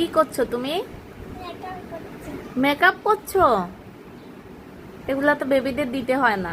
কি করছ তুমি? মেকআপ করছ। এগুলা তো বেবিদের দিতে হয় না।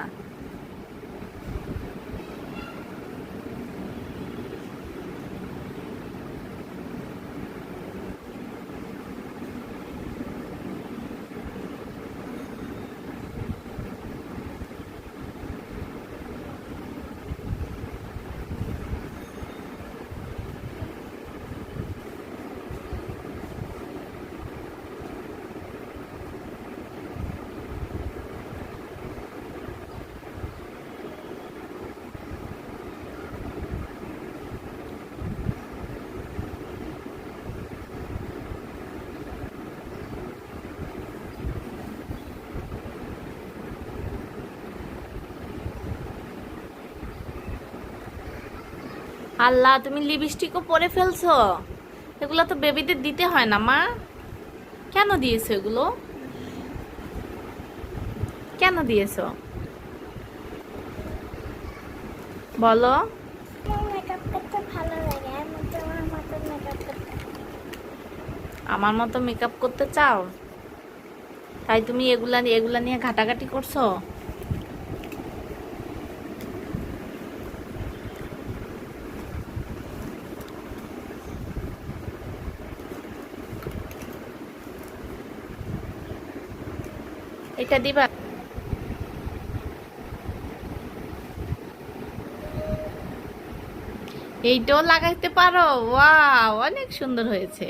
আল্লাহ তুমি লিপস্টিকও পরে ফেলছো। এগুলো তো বেবিদের দিতে হয় না মা। কেন দিয়েছ এগুলো? কেন দিয়েছ? বলো। আমার মতো মেকআপ করতে চাও? তাই তুমি এগুলা এগুলা নিয়ে ঘাটাঘাটি করছ? এটা দিবা? এইটাও লাগাইতে পারো? ওয়া অনেক সুন্দর হয়েছে।